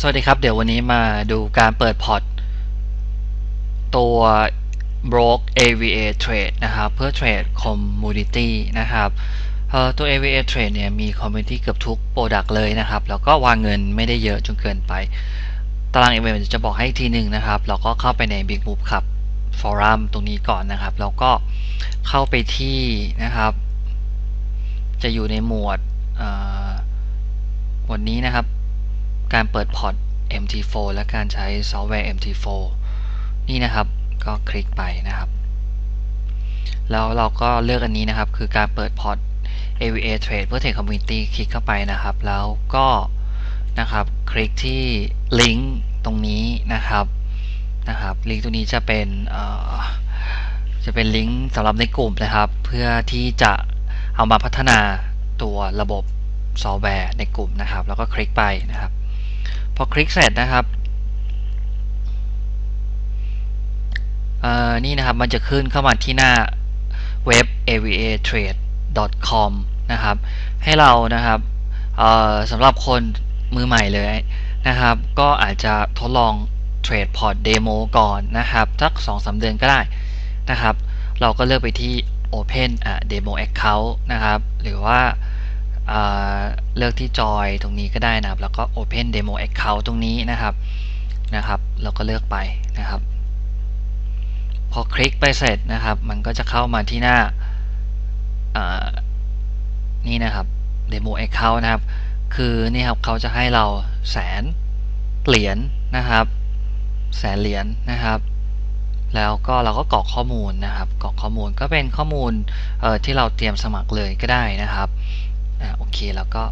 สวัสดีครับ เดี๋ยววันนี้มาดูการเปิดพอร์ต ตัว broke AVA trade นะครับ เพื่อเทรด commodity นะครับตัว AVA trade เนี่ยมี commodity เกือบทุก product เลยนะครับ แล้วก็วางเงินไม่ได้เยอะจนเกินไป ตาราง AVA จะบอกให้อีกทีหนึ่งนะครับเราก็เข้าไปใน Big Move ครับ forum ตรงนี้ก่อนนะครับ แล้วก็เข้าไปที่นะครับ จะอยู่ในหมวดหมวดนี้นะครับ การเปิดพอร์ต MT4 และการใช้ซอฟต์แวร์ MT4 นี่นะครับก็คลิกไปนะครับ แล้วเราก็เลือกอันนี้นะครับ คือการเปิดพอร์ต AVA Trade เพื่อ Trade Community คลิกเข้าไปนะครับ แล้วก็นะครับคลิกที่ลิงก์ตรงนี้นะครับนะครับลิงก์ตรงนี้จะเป็นจะเป็นลิงก์สำหรับในกลุ่มนะครับ เพื่อที่จะเอามาพัฒนาตัวระบบซอฟต์แวร์ในกลุ่มนะครับ แล้วก็คลิกไปนะครับ พอคลิกเสร็จนะครับนี่นะครับมันจะขึ้นเข้ามาที่หน้าเว็บ avatrade.com นะครับ ให้เรานะครับสำหรับคนมือใหม่เลยนะครับ ก็อาจจะทดลองเทรดพอร์ตเดโมก่อนนะครับสัก2-3 เดือนก็ได้นะครับ เราก็เลือกไปที่ Open Demo Account นะครับ หรือว่า เลือกที่จอยตรงนี้ก็ได้นะครับ แล้วก็ Open Demo Account ตรงนี้นะครับนะครับ เราก็เลือกไปนะครับ พอคลิกไปเสร็จนะครับ มันก็จะเข้ามาที่หน้านี่นะครับ Demo Account นะครับ คือนี่ครับเขาจะให้เราแสนเหรียญนะครับ แสนเหรียญนะครับ แล้วก็เราก็กรอกข้อมูลนะครับ กรอกข้อมูลก็เป็นข้อมูลที่เราเตรียมสมัครเลยก็ได้นะครับ อ่าโอเคแล้วก็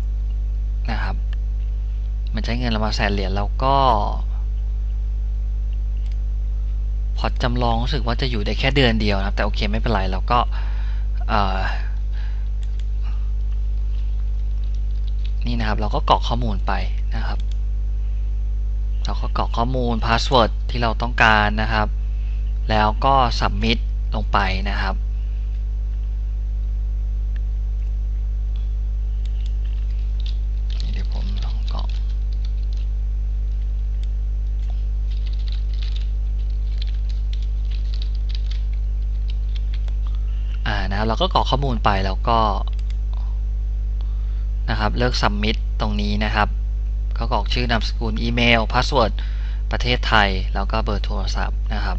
นะครับ มันใช้เงินเรามาแสนเหรียญแล้วก็ พอจำลองรู้สึกว่าจะอยู่ได้แค่เดือนเดียวนะครับ แต่โอเคไม่เป็นไรเราก็นี่นะครับเราก็กรอกข้อมูลไปนะครับ เราก็กรอกข้อมูลพาสเวิร์ดที่เราต้องการนะครับ แล้วก็สับมิดลงไปนะครับ นะครับเราก็กรอกข้อมูลไปแล้วก็นะครับเลือก submit ตรงนี้นะครับ ก็กรอกชื่อนามสกุลอีเมลพาสเวิร์ดประเทศไทย แล้วก็เบอร์โทรศัพท์นะครับ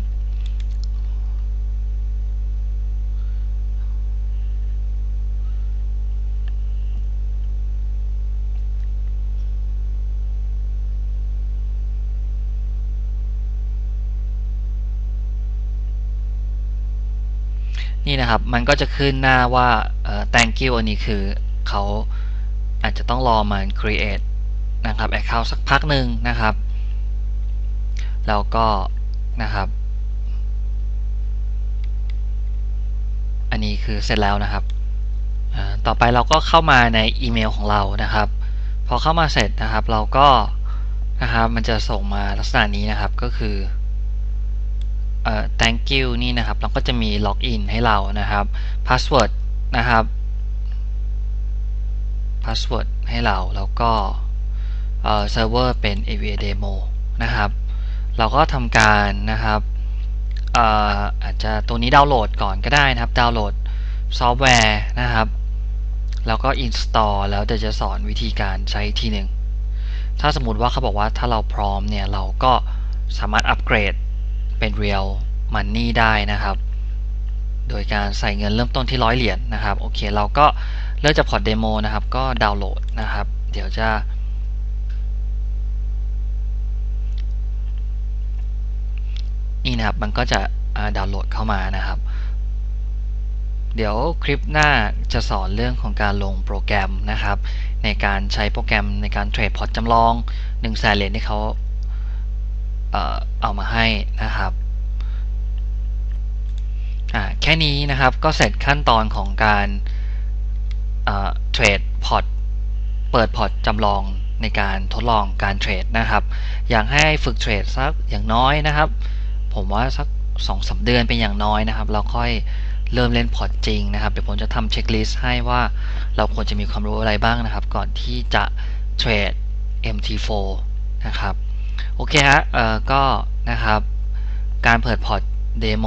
นี่นะครับ มันก็จะขึ้นหน้าว่า thank you อันนี้คือเขาอาจจะต้องรอมัน create นะครับ account สักพักหนึ่งนะครับ แล้วก็นะครับ อันนี้คือเสร็จแล้วนะครับ ต่อไปเราก็เข้ามาในอีเมลของเรานะครับ พอเข้ามาเสร็จนะครับ เราก็นะครับ มันจะส่งมาลักษณะนี้นะครับ ก็คือเอ่อ thank you นี่นะครับ เราก็จะมีล็อกอินให้เรานะครับ password นะครับ password ให้เรา แล้วก็เอ่อ server เป็น AVA demo นะครับ เราก็ทำการนะครับเอ่ออาจจะตัวนี้ดาวน์โหลดก่อนก็ได้นะครับ ดาวน์โหลดซอฟต์แวร์นะครับ แล้วก็ install แล้วเดี๋ยวจะสอนวิธีการใช้ทีหนึ่ง ถ้าสมมติว่าเขาบอกว่าถ้าเราพร้อมเนี่ย เราก็สามารถอัปเกรด เป็น real money ได้นะครับ โดยการใส่เงินเริ่มต้นที่ร้อยเหรียญนนะครับ โอเค เราก็เริ่มจากพอร์ตเดโมนะครับ ก็ดาวน์โหลดนะครับ เดี๋ยวจะนี่นะครับ มันก็จะดาวน์โหลดเข้ามานะครับ เดี๋ยวคลิปหน้าจะสอนเรื่องของการลงโปรแกรมนะครับ ในการใช้โปรแกรมในการเทรดพอร์ตจำลอง1แสนเหรียญที่เขา เอามาให้นะครับแค่นี้นะครับก็เสร็จขั้นตอนของการเทรดพอร์ตเปิดพอร์ตจำลองในการทดลองการเทรดนะครับ อยากให้ฝึกเทรดสักอย่างน้อยนะครับ ผมว่าสัก2อสเดือนเป็นอย่างน้อยนะครับแล้วค่อยเริ่มเล่นพอร์ตจริงนะครับ เดี๋ยวผมจะทำเช็คลิสต์ให้ว่าเราควรจะมีความรู้อะไรบ้างนะครับ ก่อนที่จะเทรด MT4 นะครับ โอเคฮะ เอ่อ ก็นะครับ การเปิดพอร์ตเดโม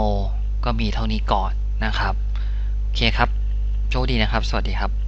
ก็มีเท่านี้ก่อนนะครับ โอเคครับ โชคดีนะครับ สวัสดีครับ